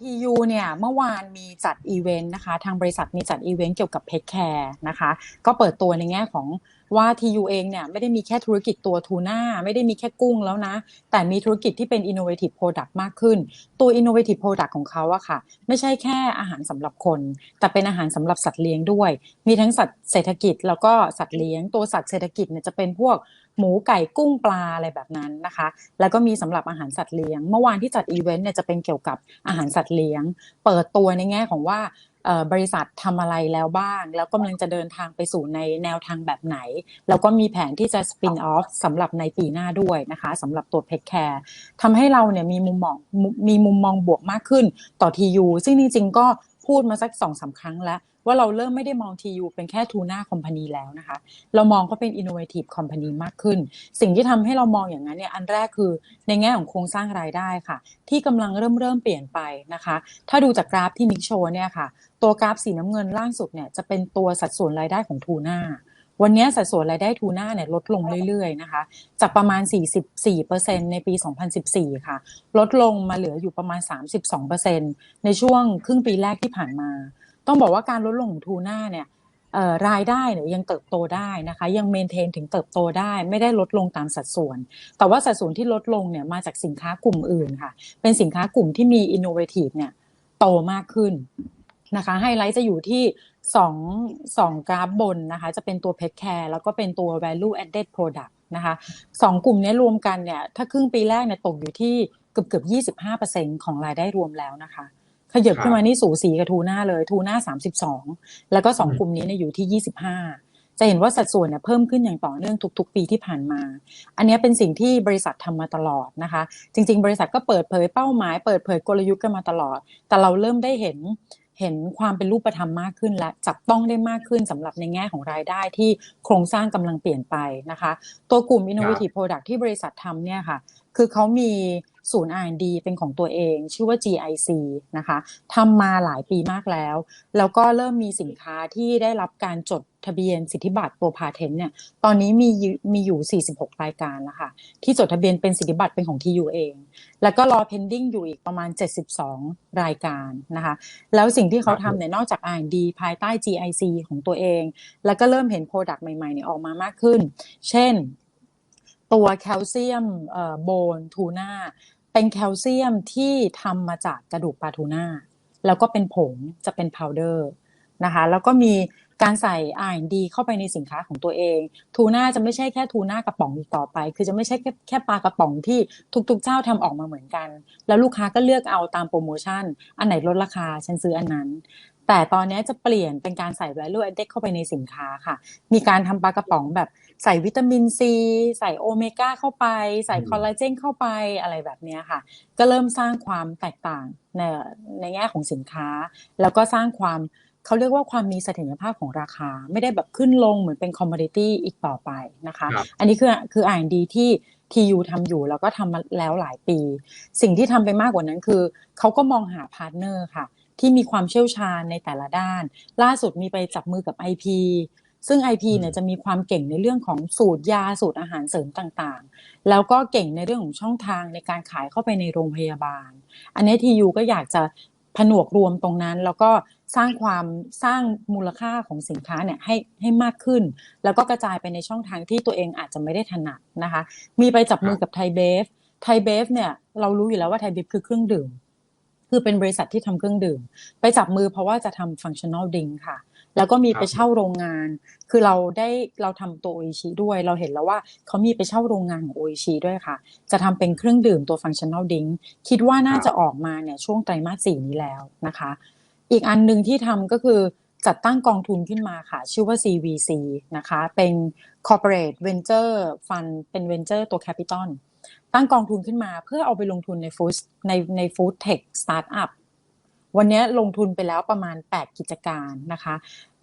ทียูเนี่ยเมื่อวานมีจัดอีเวนต์นะคะ ทางบริษัทมีจัดอีเวนต์เกี่ยวกับเพ t แคร์นะคะ ก็เปิดตัวในแง่ของว่าทียูเองเนี่ยไม่ได้มีแค่ธุรกิจตัวทูน่าไม่ได้มีแค่กุ้งแล้วนะ แต่มีธุรกิจที่เป็น innovative product มากขึ้น ตัว innovative product ของเขาอะค่ะ ไม่ใช่แค่อาหารสำหรับคน แต่เป็นอาหารสำหรับสัตว์เลี้ยงด้วย มีทั้งสัตว์เศรษฐกิจแล้วก็สัตว์เลี้ยงตัวสัตว์เศรษฐกิจเนี่ยจะเป็นพวก หมูไก่กุ้งปลาอะไรแบบนั้นนะคะ แล้วก็มีสำหรับอาหารสัตว์เลี้ยง เมื่อวานที่จัดอีเวนต์เนี่ยจะเป็นเกี่ยวกับอาหารสัตว์เลี้ยง เปิดตัวในแง่ของว่าบริษัททำอะไรแล้วบ้าง แล้วกำลังจะเดินทางไปสู่ในแนวทางแบบไหน แล้วก็มีแผนที่จะสปินออฟสำหรับในปีหน้าด้วยนะคะสำหรับตัวเพ t แคร์ทำให้เราเนี่ยมีมุมมองมีมุมมองบวกมากขึ้นต่อทียูซึ่งจริงๆก็พูดมาสักสองสาครั้งแล้ว ว่าเราเริ่มไม่ได้มอง TU เป็นแค่ทูน่าคอมพานีแล้วนะคะ เรามองเขาเป็น innovative company มากขึ้น สิ่งที่ทำให้เรามองอย่างนั้นเนี่ยอันแรกคือในแง่ของโครงสร้างรายได้ค่ะ ที่กำลังเริ่มเริ่มเปลี่ยนไปนะคะ ถ้าดูจากกราฟที่มิกโชว์เนี่ยค่ะ ตัวกราฟสีน้ำเงินล่างสุดเนี่ยจะเป็นตัวสัดส่วนรายได้ของทูน่าวันนี้สัดส่วนรายได้ทูน่าเนี่ยลดลงเรื่อยๆนะคะจากประมาณ 44%ในปี 2014 ค่ะ ลดลงมาเหลืออยู่ประมาณ 32%ในช่วงครึ่งปีแรกที่ผ่านมา ต้องบอกว่าการลดลงของทูน่าเนี่ยรายได้เนี่ยยังเติบโตได้นะคะ ยังเมนเทนถึงเติบโตได้ ไม่ได้ลดลงตามสัดส่วน แต่ว่าสัดส่วนที่ลดลงเนี่ยมาจากสินค้ากลุ่มอื่นค่ะ เป็นสินค้ากลุ่มที่มีอินโนเวทีฟเนี่ยโตมากขึ้นนะคะไฮไลท์จะอยู่ที่สองสองกราฟบนนะคะ จะเป็นตัว Pet Care แล้วก็เป็นตัว Value Added Product นะคะสองกลุ่มนี้รวมกันเนี่ย ถ้าครึ่งปีแรกเนี่ยตกอยู่ที่เกือบเกือบยี่สิบห้าเปอร์เซ็นของรายได้รวมแล้วนะคะ ขยับขึ้นมานี่สูสีกับทูน่าเลยทูน่าสามสิบสองแล้วก็สองกลุ่มนี้เนี่ยอยู่ที่ยี่สิบห้าจะเห็นว่าสัดส่วนเนี่ยเพิ่มขึ้นอย่างต่อเนื่องทุก ๆ ปีที่ผ่านมา อันนี้เป็นสิ่งที่บริษัททำมาตลอดนะคะ จริง ๆ บริษัทก็เปิดเผยเป้าหมาย เปิดเผยกลยุทธ์กันมาตลอด แต่เราเริ่มได้เห็นเห็นความเป็นรูปธรรมมากขึ้น และจับต้องได้มากขึ้นสำหรับในแง่ของรายได้ที่โครงสร้างกำลังเปลี่ยนไปนะคะ ตัวกลุ่ม innovative product ที่บริษัททำเนี่ยค่ะ คือเขามีศูนย์ R&D เป็นของตัวเอง ชื่อว่า GIC นะคะทำมาหลายปีมากแล้ว แล้วก็เริ่มมีสินค้าที่ได้รับการจดทะเบียนสิทธิบัตรตัวพาเทนเนี่ยตอนนี้มีมีอยู่ 46 รายการแล้วค่ะที่จดทะเบียนเป็นสิทธิบัตรเป็นของทียูเอง แล้วก็รอ pending อยู่อีกประมาณ 72 รายการนะคะแล้วสิ่งที่เขาทำเนี่ยนอกจาก R&D ภายใต้ GIC ของตัวเอง แล้วก็เริ่มเห็น Product ใหม่ๆเนี่ยออกมามากขึ้น เช่น ตัวแคลเซียมโบนทูน่าเป็นแคลเซียมที่ทำมาจากกระดูกปลาทูน่าแล้วก็เป็นผงจะเป็นพาวเดอร์นะคะ แล้วก็มีการใส่ R&D เข้าไปในสินค้าของตัวเอง ทูน่าจะไม่ใช่แค่ทูน่ากระป๋องอีกต่อไป คือจะไม่ใช่แค่แค่ปลากระป๋องที่ทุกๆเจ้าทำออกมาเหมือนกัน แล้วลูกค้าก็เลือกเอาตามโปรโมชั่น อันไหนลดราคาฉันซื้ออันนั้น แต่ตอนนี้จะเปลี่ยนเป็นการใส่ value added เข้าไปในสินค้าค่ะ มีการทำปลากระป๋องแบบใส่วิตามินซี ใส่โอเมก้าเข้าไป ใส่คอลลาเจนเข้าไปอะไรแบบนี้ค่ะ ก็เริ่มสร้างความแตกต่างในในแง่ของสินค้า แล้วก็สร้างความเขาเรียกว่าความมีเสถียรภาพของราคา ไม่ได้แบบขึ้นลงเหมือนเป็นคอมมอดิตี้อีกต่อไปนะคะ อันนี้คือคืออ่านดีที่ทียูทำอยู่แล้วก็ทำมาแล้วหลายปี สิ่งที่ทำไปมากกว่านั้นคือ เขาก็มองหาพาร์ทเนอร์ค่ะ ที่มีความเชี่ยวชาญในแต่ละด้าน ล่าสุดมีไปจับมือกับ IP ซึ่ง IP เนี่ยจะมีความเก่งในเรื่องของสูตรยาสูตรอาหารเสริมต่างๆ แล้วก็เก่งในเรื่องของช่องทางในการขายเข้าไปในโรงพยาบาล อันนี้ทียูก็อยากจะผนวกรวมตรงนั้น แล้วก็สร้างความสร้างมูลค่าของสินค้าเนี่ยให้ให้มากขึ้น แล้วก็กระจายไปในช่องทางที่ตัวเองอาจจะไม่ได้ถนัดนะคะ มีไปจับมือกับไทยเบฟไทยเบฟเนี่ยเรารู้อยู่แล้วว่าไทยเบฟคือเครื่องดื่ม คือเป็นบริษัทที่ทำเครื่องดื่ม ไปจับมือเพราะว่าจะทำฟังชั่นอลดิงค่ะ แล้วก็มีไปเช่าโรงงาน คือเราได้เราทำตัวโออิชิด้วย เราเห็นแล้วว่าเขามีไปเช่าโรงงานของโออิชิด้วยค่ะ จะทำเป็นเครื่องดื่มตัวฟังชั่นอลดิงคิดว่าน่าจะออกมาเนี่ยช่วงไตรมาสสี่นี้แล้วนะคะ อีกอันหนึ่งที่ทำก็คือจัดตั้งกองทุนขึ้นมาค่ะ ชื่อว่า CVC นะคะ เป็น Corporate Venture Fund เป็น Venture ตัว Capital ตั้งกองทุนขึ้นมาเพื่อเอาไปลงทุนในฟู้ดในในฟู้ดเทคสตาร์ทอัพวันนี้ลงทุนไปแล้วประมาณ 8 กิจการนะคะ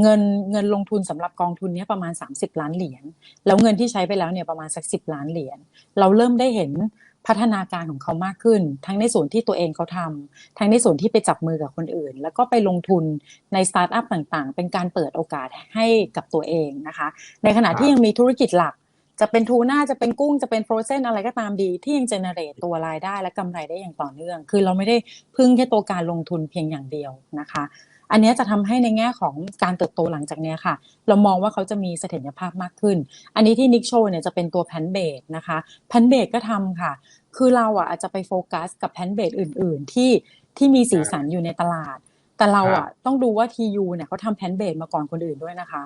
เงินเงินลงทุนสำหรับกองทุนนี้ประมาณ 30 ล้านเหรียญแล้วเงินที่ใช้ไปแล้วเนี่ยประมาณสัก 10 ล้านเหรียญเราเริ่มได้เห็นพัฒนาการของเขามากขึ้น ทั้งในส่วนที่ตัวเองเขาทำทั้งในส่วนที่ไปจับมือกับคนอื่น แล้วก็ไปลงทุนในสตาร์ทอัพต่างๆ เป็นการเปิดโอกาสให้กับตัวเองนะคะ ในขณะที่ยังมีธุรกิจหลัก จะเป็นทูน่าจะเป็นกุ้งจะเป็นโฟรเซนอะไรก็ตามดีที่ยังเจเนเรตตัวรายได้และกำไรได้อย่างต่อเนื่อง คือเราไม่ได้พึ่งแค่ตัวการลงทุนเพียงอย่างเดียวนะคะ อันนี้จะทำให้ในแง่ของการเติบโตหลังจากนี้ค่ะ เรามองว่าเขาจะมีเสถียรภาพมากขึ้น อันนี้ที่นิกโชเนี่ยจะเป็นตัวแพนเบดนะคะแพนเบดก็ทำค่ะ คือเราอะอาจจะไปโฟกัสกับแพนเบดอื่น ๆ ที่ที่มีสีสันอยู่ในตลาด แต่เราอะต้องดูว่า TU เนี่ยเขาทำแพนเบดมาก่อนคนอื่นด้วยนะคะ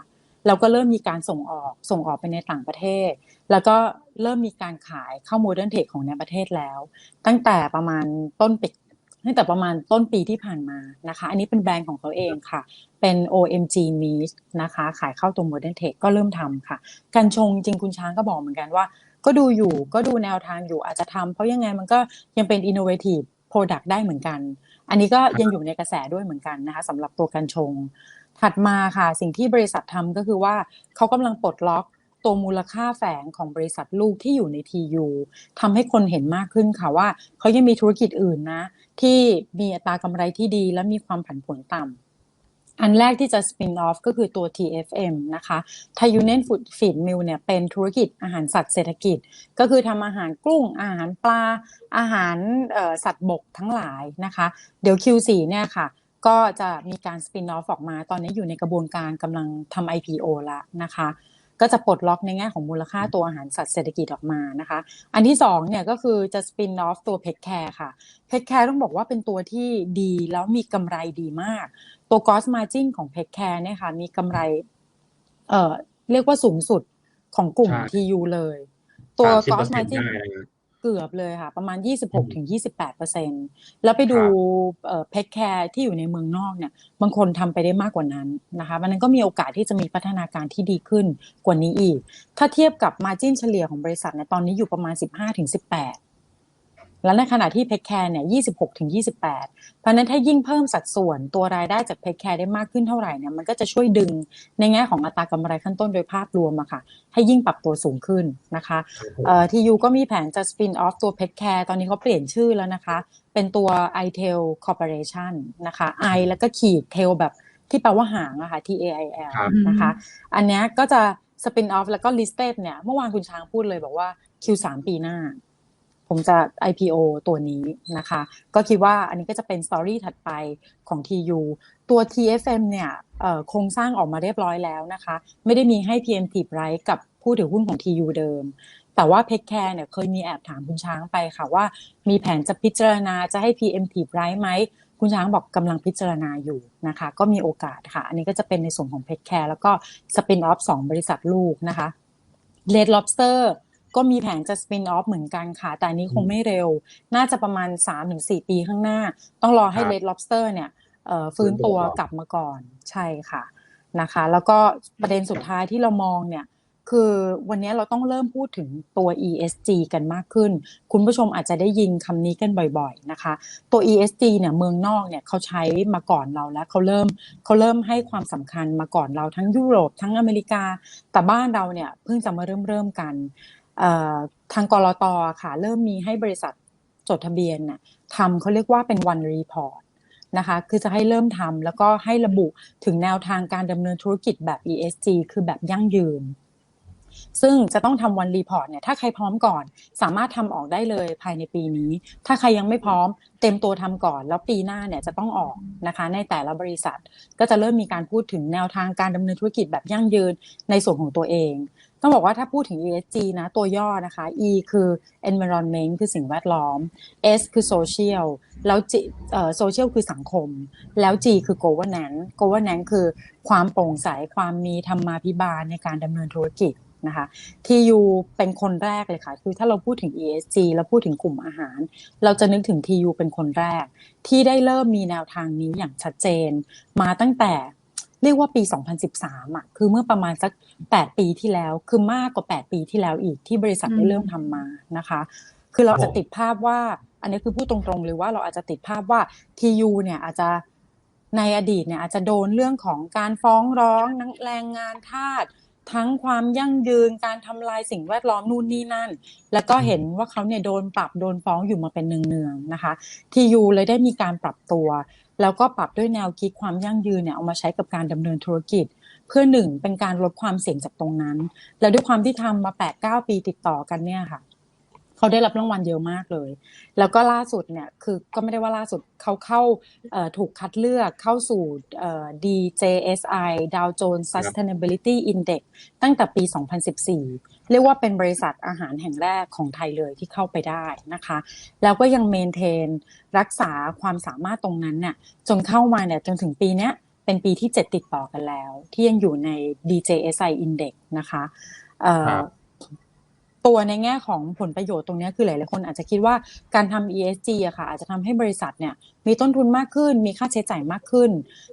เราก็เริ่มมีการส่งออกส่งออกไปในต่างประเทศ แล้วก็เริ่มมีการขายเข้าโมเดิร์นเทคของในประเทศแล้ว ตั้งแต่ประมาณต้นปีตั้งแต่ประมาณต้นปีที่ผ่านมานะคะ อันนี้เป็นแบรนด์ของเขาเองค่ะ เป็น OMG Meat นะคะ ขายเข้าตัวโมเดิร์นเทคก็เริ่มทำค่ะ การชงจริงคุณช้างก็บอกเหมือนกันว่า ก็ดูอยู่ก็ดูแนวทางอยู่อาจจะทำเพราะยังไงมันก็ยังเป็น innovative product ได้เหมือนกัน อันนี้ก็ยังอยู่ในกระแสด้วยเหมือนกันนะคะสำหรับตัวการชง ถัดมาค่ะสิ่งที่บริษัททำก็คือว่าเขากำลังปลดล็อกตัวมูลค่าแฝงของบริษัทลูกที่อยู่ใน TU ทำให้คนเห็นมากขึ้นค่ะว่าเขายังมีธุรกิจอื่นนะ ที่มีอัตรากำไรที่ดีและมีความผันผวนต่ำอันแรกที่จะสปินออฟก็คือตัว TFM นะคะไทยูเนนฟูดฟีดมิลเนี่ยเป็นธุรกิจอาหารสัตว์เศรษฐกิจ ก็คือทำอาหารกุ้ง อาหารปลา อาหารสัตว์บกทั้งหลายนะคะ เดี๋ยว Q4 เนี่ยค่ะ ก็จะมีการสปินออฟออกมา ตอนนี้อยู่ในกระบวนการกำลังทำ IPO แล้วนะคะ ก็จะปลดล็อกในแง่ของมูลค่าตัวอาหารสัตว์เศรษฐกิจออกมานะคะ อันที่สองเนี่ยก็คือจะสปินออฟตัวเพชแคร์ค่ะเพชแคร์ต้องบอกว่าเป็นตัวที่ดีแล้วมีกำไรดีมาก ตัวกอสมาจินของเพชแคร์เนี่ยค่ะมีกำไรเอ่อเรียกว่าสูงสุดของกลุ่ม TU เลย ตัวกอสมาจิน เกือบเลยค่ะ ประมาณ 26-28%แล้วไปดูเพชแคร์ที่อยู่ในเมืองนอกเนี่ย บางคนทำไปได้มากกว่านั้นนะคะมันนั้นก็มีโอกาสที่จะมีพัฒนาการที่ดีขึ้นกว่านี้อีก ถ้าเทียบกับมาจิ้นเฉลี่ยของบริษัทเนี่ยตอนนี้อยู่ประมาณ 15-18 แล้วในขณะที่เพคแคร์เนี่ย26ถึง28 เพราะนั้นถ้ายิ่งเพิ่มสัดส่วนตัวรายได้จากเพคแคร์ได้มากขึ้นเท่าไหร่เนี่ยมันก็จะช่วยดึงในแง่ของอัตรากำไรขั้นต้นโดยภาพรวมอะค่ะ ให้ยิ่งปรับตัวสูงขึ้นนะคะเอ่อทียูก็มีแผนจะสปินออฟตัวเพคแคร์ตอนนี้เขาเปลี่ยนชื่อแล้วนะคะ เป็นตัว i t e l Corporation นะคะ i แล้วก็ขีด tail แบบที่แปลว่าหางอะค่ะ T A I L นะคะ อันนี้ก็จะสปินออฟแล้วก็ listed เนี่ยเมื่อวานคุณช้างพูดเลยบอกว่า Q3 ปีหน้า ผมจะ IPO ตัวนี้นะคะ ก็คิดว่าอันนี้ก็จะเป็นสตอรี่ถัดไปของ TU ตัว TFM เนี่ยโครงสร้างออกมาเรียบร้อยแล้วนะคะ ไม่ได้มีให้ PM ทีไรกับผู้ถือหุ้นของ TU เดิม แต่ว่าเพคแคร์เนี่ยเคยมีแอบถามคุณช้างไปค่ะว่า มีแผนจะพิจารณาจะให้ PM ทีไรไหมคุณช้างบอกกำลังพิจารณาอยู่นะคะ ก็มีโอกาสค่ะ อันนี้ก็จะเป็นในส่วนของเพคแคร์แล้วก็สปินออฟสองบริษัทลูกนะคะเลดล็อบสเตอร์ ก็มีแผนจะสปินออฟเหมือนกันค่ะ แต่นี้คงไม่เร็ว น่าจะประมาณ 3-4 ปีข้างหน้า ต้องรอให้ Red Lobster เนี่ยฟื้นตัวกลับมาก่อนใช่ค่ะนะคะ แล้วก็ประเด็นสุดท้ายที่เรามองเนี่ยคือวันนี้เราต้องเริ่มพูดถึงตัว ESG กันมากขึ้น คุณผู้ชมอาจจะได้ยินคำนี้กันบ่อยๆนะคะ ตัว ESG เนี่ยเมืองนอกเนี่ยเขาใช้มาก่อนเราแล้วเขาเริ่มเขาเริ่มให้ความสำคัญมาก่อนเราทั้งยุโรปทั้งอเมริกา แต่บ้านเราเนี่ยเพิ่งจะมาเริ่มเริ่มกัน ทางกรอตค่ะ เริ่มมีให้บริษัทจดทะเบียนน่ะทำเขาเรียกว่าเป็น one report นะคะคือจะให้เริ่มทำแล้วก็ให้ระบุถึงแนวทางการดำเนินธุรกิจแบบ ESG คือแบบยั่งยืน ซึ่งจะต้องทำวันรีพอร์ตเนี่ยถ้าใครพร้อมก่อน สามารถทำออกได้เลยภายในปีนี้ ถ้าใครยังไม่พร้อม เต็มตัวทำก่อน แล้วปีหน้าเนี่ยจะต้องออกนะคะ ในแต่ละบริษัทก็จะเริ่มมีการพูดถึงแนวทางการดำเนินธุรกิจแบบยั่งยืนในส่วนของตัวเอง ต้องบอกว่าถ้าพูดถึง ESG นะตัวย่อนะคะ E คือ environment คือสิ่งแวดล้อม S คือ social แล้ว G เอ่อ social คือสังคม แล้ว G คือ governance governance คือความโปร่งใสความมีธรรมาภิบาลในการดำเนินธุรกิจ นะคะ TU เป็นคนแรกเลยค่ะ คือถ้าเราพูดถึง ESG แล้วพูดถึงกลุ่มอาหาร เราจะนึกถึง TU เป็นคนแรก ที่ได้เริ่มมีแนวทางนี้อย่างชัดเจน มาตั้งแต่เรียกว่าปี 2013อะคือเมื่อประมาณสัก 8 ปีที่แล้ว คือมากกว่า 8 ปีที่แล้วอีกที่บริษัทได้เริ่มทำมานะคะ คือเราจะติดภาพว่า อันนี้คือพูดตรงๆเลยว่าเราอาจจะติดภาพว่า TU เนี่ยอาจจะในอดีตเนี่ยอาจจะโดนเรื่องของการฟ้องร้องนังแรงงานทาส ทั้งความยั่งยืนการทำลายสิ่งแวดล้อมนู่นนี่นั่น แล้วก็เห็นว่าเขาเนี่ยโดนปรับโดนฟ้องอยู่มาเป็นเนืองๆนะคะ ทียูเลยได้มีการปรับตัว แล้วก็ปรับด้วยแนวคิดความยั่งยืนเนี่ยเอามาใช้กับการดำเนินธุรกิจ เพื่อหนึ่งเป็นการลดความเสี่ยงจากตรงนั้น แล้วด้วยความที่ทำมาแปดเก้าปีติดต่อกันเนี่ยค่ะ เขาได้รับรางวัลเยอะมากเลย แล้วก็ล่าสุดเนี่ยคือก็ไม่ได้ว่าล่าสุดเขาเข้าถูกคัดเลือกเข้าสู่ DJSI Dow Jones Sustainability Index ตั้งแต่ปี 2014 เรียกว่าเป็นบริษัทอาหารแห่งแรกของไทยเลยที่เข้าไปได้นะคะ แล้วก็ยังเมนเทนรักษาความสามารถตรงนั้นเนี่ยจนเข้ามาเนี่ยจนถึงปีนี้เป็นปีที่ 7 ติดต่อกันแล้ว ที่ยังอยู่ใน DJSI Index นะคะ ตัวในแง่ของผลประโยชน์ตรงนี้คือหลายๆคนอาจจะคิดว่าการทำ ESG อะค่ะอาจจะทำให้บริษัทเนี่ยมีต้นทุนมากขึ้น มีค่าใช้จ่ายมากขึ้น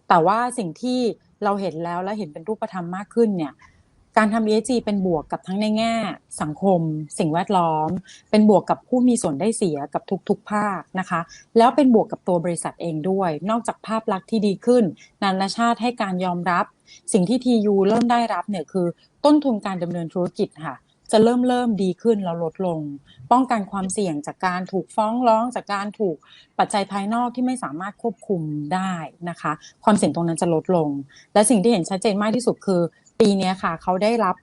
แต่ว่าสิ่งที่เราเห็นแล้วและเห็นเป็นรูปธรรมมากขึ้นเนี่ยการทำ ESG เป็นบวกกับทั้งในแง่ สังคม สิ่งแวดล้อม เป็นบวกกับผู้มีส่วนได้เสียกับทุกๆภาคนะคะ แล้วเป็นบวกกับตัวบริษัทเองด้วย นอกจากภาพลักษณ์ที่ดีขึ้น นานาชาติให้การยอมรับ สิ่งที่ TU เริ่มได้รับเนี่ยคือต้นทุนการดำเนินธุรกิจค่ะ จะเริ่มเริ่มดีขึ้นแล้วลดลง ป้องกันความเสี่ยงจากการถูกฟ้องร้องจากการถูกปัจจัยภายนอกที่ไม่สามารถควบคุมได้นะคะ ความเสี่ยงตรงนั้นจะลดลง และสิ่งที่เห็นชัดเจนมากที่สุดคือ ปีนี้ค่ะ เขาได้รับ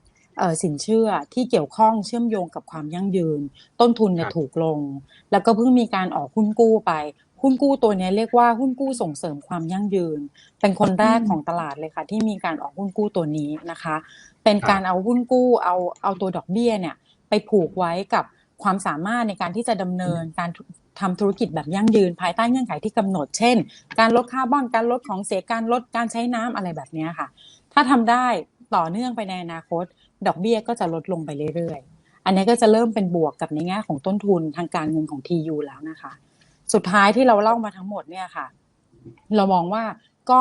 สินเชื่อที่เกี่ยวข้องเชื่อมโยงกับความยั่งยืน ต้นทุนเนี่ยถูกลง แล้วก็เพิ่งมีการออกหุ้นกู้ไป หุ้นกู้ตัวนี้เรียกว่าหุ้นกู้ส่งเสริมความยั่งยืน เป็นคนแรกของตลาดเลยค่ะ ที่มีการออกหุ้นกู้ตัวนี้นะคะ เป็นการเอาหุ้นกู้เอาเอาตัวดอกเบี้ยเนี่ยไปผูกไว้กับความสามารถในการที่จะดำเนินการทำธุรกิจแบบยั่งยืน ภายใต้เงื่อนไขที่กำหนด เช่น การลดค่าบ้านการลดของเสียการลดการใช้น้ำอะไรแบบนี้ค่ะ ถ้าทำได้ต่อเนื่องไปในอนาคต ดอกเบี้ยก็จะลดลงไปเรื่อยๆ อันนี้ก็จะเริ่มเป็นบวกกับในแง่ของต้นทุนทางการเงินของ TU แล้วนะคะ สุดท้ายที่เราเล่ามาทั้งหมดเนี่ยค่ะ เรามองว่าก็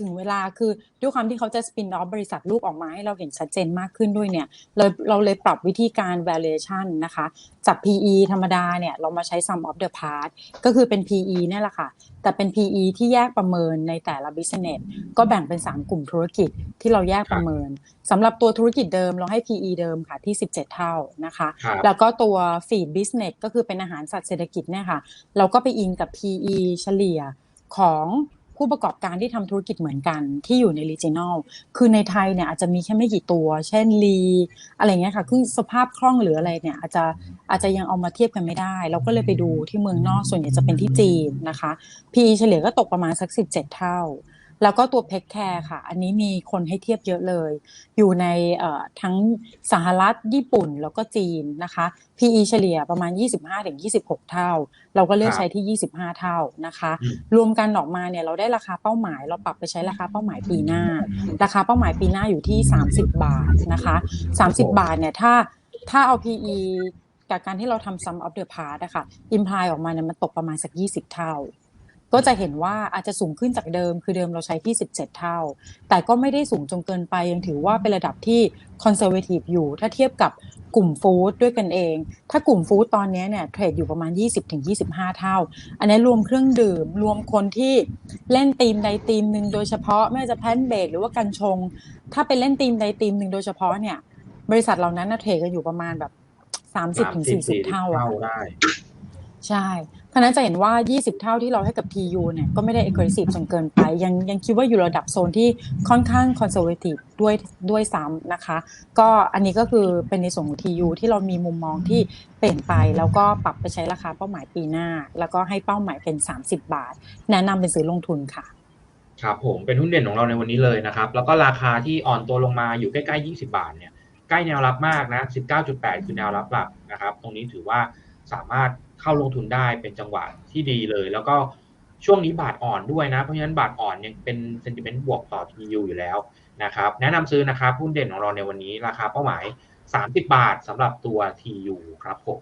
ถึงเวลาคือด้วยความที่เขาจะสปินออฟบริษัทลูกออกมาให้เราเห็นชัดเจนมากขึ้นด้วยเนี่ยเราเราเลยปรับวิธีการ valuation นะคะจาก PE ธรรมดาเนี่ยเรามาใช้ sum of the part ก็คือเป็น PE นี่แหละค่ะ แต่เป็น PE ที่แยกประเมินในแต่ละ business ก็แบ่งเป็น 3 กลุ่มธุรกิจที่เราแยกประเมินสำหรับตัวธุรกิจเดิมเราให้ PE เดิมค่ะที่ 17 เท่านะคะ แล้วก็ตัว feed business ก็คือเป็นอาหารสัตว์เศรษฐกิจเนี่ยค่ะ เราก็ไปอิงกับ PE เฉลี่ยของ ผู้ประกอบการที่ทำธุรกิจเหมือนกันที่อยู่ในรีเจนอลคือในไทยเนี่ยอาจจะมีแค่ไม่กี่ตัว เช่นลีอะไรเงี้ยค่ะคือสภาพคล่องหรืออะไรเนี่ยอาจจะอาจจะยังเอามาเทียบกันไม่ได้ เราก็เลยไปดูที่เมืองนอกส่วนใหญ่จะเป็นที่จีนนะคะ PE เฉลี่ยก็ตกประมาณสัก 17 เท่า แล้วก็ตัวเพกแคร์ค่ะ อันนี้มีคนให้เทียบเยอะเลย อยู่ในทั้งสหรัฐญี่ปุ่นแล้วก็จีนนะคะ PE เฉลี่ยประมาณ 25-26 เท่า เราก็เลือกใช้ที่ 25 เท่านะคะ รวมกันออกมาเนี่ยเราได้ราคาเป้าหมาย เราปรับไปใช้ราคาเป้าหมายปีหน้า ราคาเป้าหมายปีหน้าอยู่ที่ 30 บาทนะคะ 30 บาทเนี่ยถ้าถ้าเอา PE จากการที่เราทำ sum of the part อะค่ะ imply ออกมาเนี่ยมันตกประมาณสัก 20 เท่า ก็จะเห็นว่าอาจจะสูงขึ้นจากเดิม คือเดิมเราใช้ที่ 17 เท่า แต่ก็ไม่ได้สูงจนเกินไป ยังถือว่าเป็นระดับที่คอนเซอร์เวทีฟอยู่ ถ้าเทียบกับกลุ่มฟู้ดด้วยกันเอง ถ้ากลุ่มฟู้ดตอนนี้เนี่ยเทรดอยู่ประมาณ 20-25 เท่า อันนี้รวมเครื่องดื่ม รวมคนที่เล่นทีมใดทีมหนึ่งโดยเฉพาะ ไม่ว่าจะแพนเบรกหรือว่ากันชง ถ้าเป็นเล่นทีมใดทีมหนึ่งโดยเฉพาะเนี่ย บริษัทเหล่านั้นเทรดกันอยู่ประมาณแบบ 30-40 เท่าอะ ใช่เพราะนั้นจะเห็นว่า 20 เท่าที่เราให้กับ TU เนี่ยก็ไม่ได้ aggressive จนเกินไป ยังยังคิดว่าอยู่ระดับโซนที่ค่อนข้าง conservative ด้วยด้วยซ้ำนะคะ ก็อันนี้ก็คือเป็นในส่วนของ TU ที่เรามีมุมมองที่เปลี่ยนไป แล้วก็ปรับไปใช้ราคาเป้าหมายปีหน้า แล้วก็ให้เป้าหมายเป็น 30 บาท แนะนำเป็นซื้อลงทุนค่ะครับผมเป็นหุ้นเด่นของเราในวันนี้เลยนะครับ แล้วก็ราคาที่อ่อนตัวลงมาอยู่ใกล้ๆ 20 บาทเนี่ยใกล้แนวรับมากนะ 19.8 คือแนวรับหลักนะครับ ตรงนี้ถือว่าสามารถ เข้าลงทุนได้เป็นจังหวะที่ดีเลย แล้วก็ช่วงนี้บาทอ่อนด้วยนะ เพราะฉะนั้นบาทอ่อนยังเป็นเซนติเมนต์บวกต่อ TU อยู่แล้วนะครับแนะนำซื้อนะครับหุ้นเด่นของเราในวันนี้ราคาเป้าหมาย 30 บาทสำหรับตัว TU ครับผม